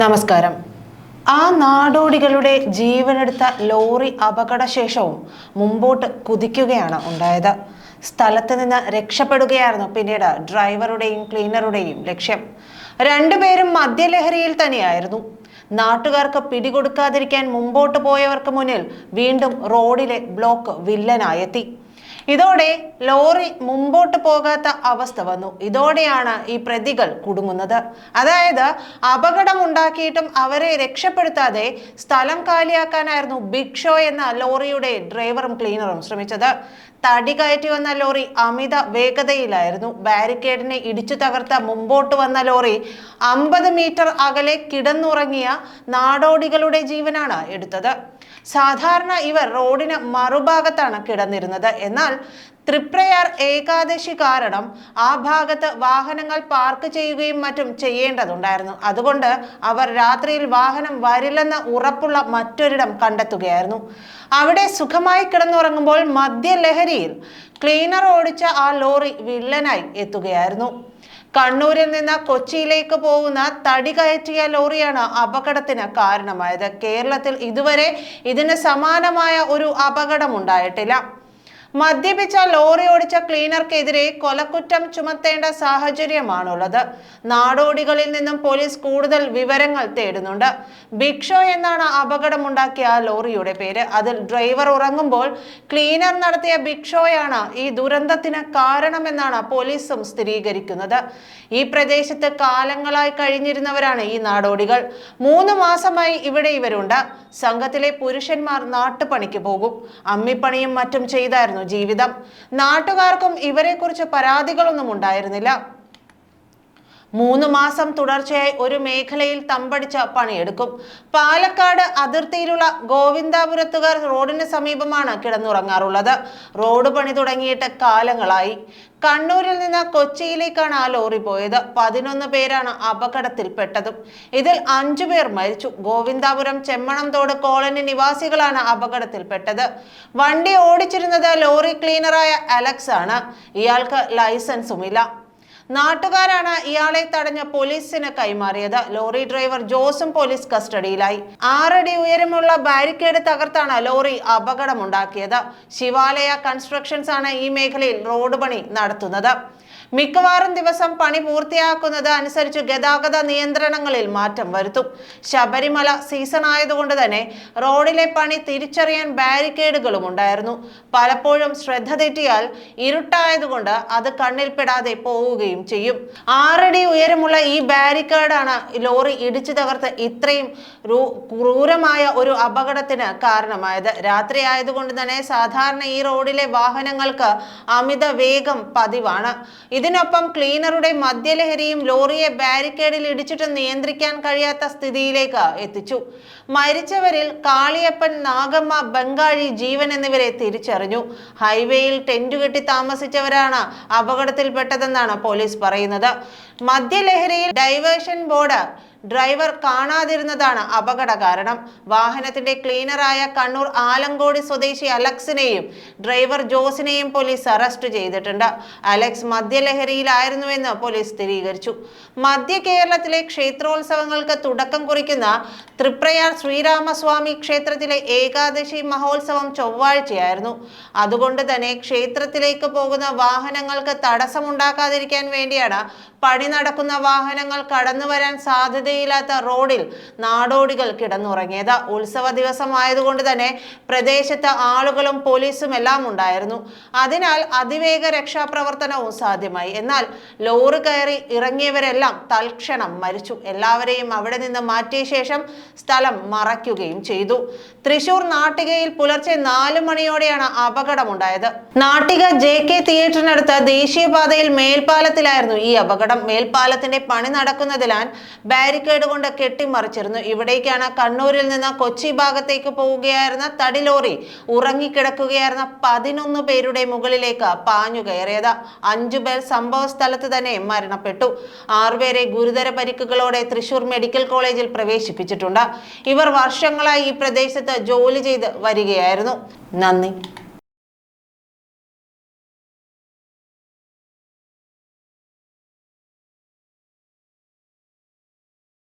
നമസ്കാരം. ആ നാടോടികളുടെ ജീവനെടുത്ത ലോറി അപകടശേഷവും മുമ്പോട്ട് കുതിക്കുകയാണ് ഉണ്ടായത്. സ്ഥലത്ത് നിന്ന് രക്ഷപ്പെടുകയായിരുന്നു പിന്നീട് ഡ്രൈവറുടെയും ക്ലീനറുടെയും ലക്ഷ്യം. രണ്ടുപേരും മദ്യലഹരിയിൽ തന്നെയായിരുന്നു. നാട്ടുകാർക്ക് പിടികൊടുക്കാതിരിക്കാൻ മുമ്പോട്ട് പോയവർക്ക് മുന്നിൽ വീണ്ടും റോഡിലെ ബ്ലോക്ക് വില്ലനായെത്തി. ഇതോടെ ലോറി മുമ്പോട്ട് പോകാത്ത അവസ്ഥ വന്നു. ഇതോടെയാണ് ഈ പ്രതികൾ കുടുങ്ങുന്നത്. അതായത് അപകടമുണ്ടാക്കിയിട്ടും അവരെ രക്ഷപ്പെടുത്താതെ സ്ഥലം കാലിയാക്കാനായിരുന്നു ബിക്ഷോ എന്ന ലോറിയുടെ ഡ്രൈവറും ക്ലീനറും ശ്രമിച്ചത്. തടി കയറ്റി വന്ന ലോറി അമിത വേഗതയിലായിരുന്നു. ബാരിക്കേഡിനെ ഇടിച്ചു തകർത്ത മുമ്പോട്ട് വന്ന ലോറി അമ്പത് മീറ്റർ അകലെ കിടന്നുറങ്ങിയ നാടോടികളുടെ ജീവനാണ് എടുത്തത്. സാധാരണ ഇവർ റോഡിന് മറുഭാഗത്താണ് കിടന്നിരുന്നത്. എന്നാൽ തൃപ്രയാർ ഏകാദശി കാരണം ആ ഭാഗത്ത് വാഹനങ്ങൾ പാർക്ക് ചെയ്യുകയും മറ്റും ചെയ്യേണ്ടതുണ്ടായിരുന്നു. അതുകൊണ്ട് അവർ രാത്രിയിൽ വാഹനം വരില്ലെന്ന് ഉറപ്പുള്ള മറ്റൊരിടം കണ്ടെത്തുകയായിരുന്നു. അവിടെ സുഖമായി കിടന്നുറങ്ങുമ്പോൾ മദ്യലഹരിയിൽ ക്ലീനർ ഓടിച്ച ആ ലോറി വില്ലനായി എത്തുകയായിരുന്നു. കണ്ണൂരിൽ നിന്ന് കൊച്ചിയിലേക്ക് പോകുന്ന തടി കയറ്റിയ ലോറിയാണ് അപകടത്തിന് കാരണമായത്. കേരളത്തിൽ ഇതുവരെ ഇതിന് സമാനമായ ഒരു അപകടം ഉണ്ടായിട്ടില്ല. മദ്യപിച്ച ലോറി ഓടിച്ച ക്ലീനർക്കെതിരെ കൊലക്കുറ്റം ചുമത്തേണ്ട സാഹചര്യമാണുള്ളത്. നാടോടികളിൽ നിന്നും പോലീസ് കൂടുതൽ വിവരങ്ങൾ തേടുന്നുണ്ട്. ബിക്ഷോ എന്നാണ് അപകടമുണ്ടാക്കിയ ലോറിയുടെ പേര്. അതിൽ ഡ്രൈവർ ഉറങ്ങുമ്പോൾ ക്ലീനർ നടത്തിയ ബിക്ഷോയാണ് ഈ ദുരന്തത്തിന് കാരണമെന്നാണ് പോലീസും സ്ഥിരീകരിക്കുന്നത്. ഈ പ്രദേശത്ത് കാലങ്ങളായി കഴിഞ്ഞിരുന്നവരാണ് ഈ നാടോടികൾ. മൂന്ന് മാസമായി ഇവിടെ ഇവരുണ്ട്. സംഘത്തിലെ പുരുഷന്മാർ നാട്ടുപണിക്ക് പോകും. അമ്മിപ്പണിയും മറ്റും ചെയ്തായിരുന്നു ജീവിതം. നാട്ടുകാർക്കും ഇവരെക്കുറിച്ച് പരാതികളൊന്നും ഉണ്ടായിരുന്നില്ല. മൂന്ന് മാസം തുടർച്ചയായി ഒരു മേഖലയിൽ തമ്പടിച്ച പണിയെടുക്കും. പാലക്കാട് അതിർത്തിയിലുള്ള ഗോവിന്ദാപുരത്തുകാർ റോഡിന് സമീപമാണ് കിടന്നുറങ്ങാറുള്ളത്. റോഡ് പണി തുടങ്ങിയിട്ട് കാലങ്ങളായി. കണ്ണൂരിൽ നിന്ന് കൊച്ചിയിലേക്കാണ് ആ ലോറി പോയത്. പതിനൊന്ന് പേരാണ് അപകടത്തിൽ പെട്ടതും ഇതിൽ അഞ്ചു പേർ മരിച്ചു. ഗോവിന്ദാപുരം ചെമ്മണംതോട് കോളനി നിവാസികളാണ് അപകടത്തിൽ പെട്ടത് വണ്ടി ഓടിച്ചിരുന്നത് ലോറി ക്ലീനറായ അലക്സ് ആണ് ഇയാൾക്ക് ലൈസൻസുമില്ല. നാട്ടുകാരാണ് ഇയാളെ തടഞ്ഞ പോലീസിന് കൈമാറിയത്. ലോറി ഡ്രൈവർ ജോസും പോലീസ് കസ്റ്റഡിയിലായി. ആറടി ഉയരമുള്ള ബാരിക്കേഡ് തകർത്താണ് ലോറി അപകടമുണ്ടാക്കിയത്. ശിവാലയ കൺസ്ട്രക്ഷൻസ് ആണ് ഈ മേഖലയിൽ റോഡ് പണി നടത്തുന്നത്. മിക്കവാറും ദിവസം പണി പൂർത്തിയാക്കുന്നത് അനുസരിച്ച് ഗതാഗത നിയന്ത്രണങ്ങളിൽ മാറ്റം വരുത്തും. ശബരിമല സീസൺ ആയതുകൊണ്ട് തന്നെ റോഡിലെ പണി തിരിച്ചറിയാൻ ബാരിക്കേഡുകളും ഉണ്ടായിരുന്നു. പലപ്പോഴും ശ്രദ്ധ തെറ്റിയാൽ ഇരുട്ടായതുകൊണ്ട് അത് കണ്ണിൽപ്പെടാതെ പോവുകയും ചെയ്യും. ആറടി ഉയരമുള്ള ഈ ബാരിക്കേഡാണ് ലോറി ഇടിച്ചു തകർത്ത് ഇത്രയും ക്രൂരമായ ഒരു അപകടത്തിന് കാരണമായത്. രാത്രി ആയതുകൊണ്ട് തന്നെ സാധാരണ ഈ റോഡിലെ വാഹനങ്ങൾക്ക് അമിത വേഗം പതിവാണ്. ഇതിനൊപ്പം ക്ലീനറുടെ മദ്യലഹരിയും ലോറിയെ ബാരിക്കേഡിൽ ഇടിച്ചിട്ട് നിയന്ത്രിക്കാൻ കഴിയാത്ത സ്ഥിതിയിലേക്ക് എത്തിച്ചു. മരിച്ചവരിൽ കാളിയപ്പൻ നാഗമ്മ ബംഗാളി ജീവൻ എന്നിവരെ തിരിച്ചറിഞ്ഞു. ഹൈവേയിൽ ടെന്റ് കെട്ടി താമസിച്ചവരാണ് അപകടത്തിൽപ്പെട്ടതെന്നാണ് പോലീസ് പറയുന്നത്. മദ്യലഹരിയിൽ ഡൈവേഷൻ ബോർഡ് ഡ്രൈവർ കാണാതിരുന്നതാണ് അപകട കാരണം. വാഹനത്തിന്റെ ക്ലീനറായ കണ്ണൂർ ആലങ്കോട് സ്വദേശി അലക്സിനെയും ഡ്രൈവർ ജോസിനെയും പോലീസ് അറസ്റ്റ് ചെയ്തിട്ടുണ്ട്. അലക്സ് മദ്യലഹരിയിലായിരുന്നുവെന്ന് പോലീസ് സ്ഥിരീകരിച്ചു. മധ്യ കേരളത്തിലെ ക്ഷേത്രോത്സവങ്ങൾക്ക് തുടക്കം കുറിക്കുന്ന തൃപ്രയാർ ശ്രീരാമസ്വാമി ക്ഷേത്രത്തിലെ ഏകാദശി മഹോത്സവം ചൊവ്വാഴ്ചയായിരുന്നു. അതുകൊണ്ട് തന്നെ ക്ഷേത്രത്തിലേക്ക് പോകുന്ന വാഹനങ്ങൾക്ക് തടസ്സമുണ്ടാക്കാതിരിക്കാൻ വേണ്ടിയാണ് പണി നടക്കുന്ന വാഹനങ്ങൾ കടന്നു വരാൻ സാധ്യതയില്ലാത്ത റോഡിൽ നാടോടികൾ കിടന്നുറങ്ങിയത്. ഉത്സവ ദിവസമായതുകൊണ്ട് തന്നെ പ്രദേശത്ത് ആളുകളും പോലീസും എല്ലാം ഉണ്ടായിരുന്നു. അതിനാൽ അതിവേഗ രക്ഷാപ്രവർത്തനവും സാധ്യമായി. എന്നാൽ ലോറി കയറി ഇറങ്ങിയവരെല്ലാം തൽക്ഷണം മരിച്ചു. എല്ലാവരെയും അവിടെ നിന്ന് മാറ്റിയ ശേഷം സ്ഥലം മറയ്ക്കുകയും ചെയ്തു. തൃശൂർ നാട്ടികയിൽ പുലർച്ചെ നാല് മണിയോടെയാണ് അപകടമുണ്ടായത്. നാട്ടിക ജെ കെ തിയേറ്ററിനടുത്ത് ദേശീയപാതയിൽ മേൽപ്പാലത്തിലായിരുന്നു ഈ അപകടം. മേൽപ്പാലത്തിന്റെ പണി നടക്കുന്നതിനാൽ ബാരിക്കേഡ് കൊണ്ട് കെട്ടിമറിച്ചിരുന്നു. ഇവിടേക്കാണ് കണ്ണൂരിൽ നിന്ന് കൊച്ചി ഭാഗത്തേക്ക് പോവുകയായിരുന്ന തടിലോറി ഉറങ്ങിക്കിടക്കുകയായിരുന്ന പതിനൊന്ന് പേരുടെ മുകളിലേക്ക് പാഞ്ഞു കയറിയത് അഞ്ചു പേർ സംഭവ സ്ഥലത്ത് തന്നെ മരണപ്പെട്ടു. ആറുപേരെ ഗുരുതര പരിക്കുകളോടെ തൃശൂർ മെഡിക്കൽ കോളേജിൽ പ്രവേശിപ്പിച്ചിട്ടുണ്ട്. ഇവർ വർഷങ്ങളായി ഈ പ്രദേശത്ത് ജോലി ചെയ്ത് വരികയായിരുന്നു. നന്ദി.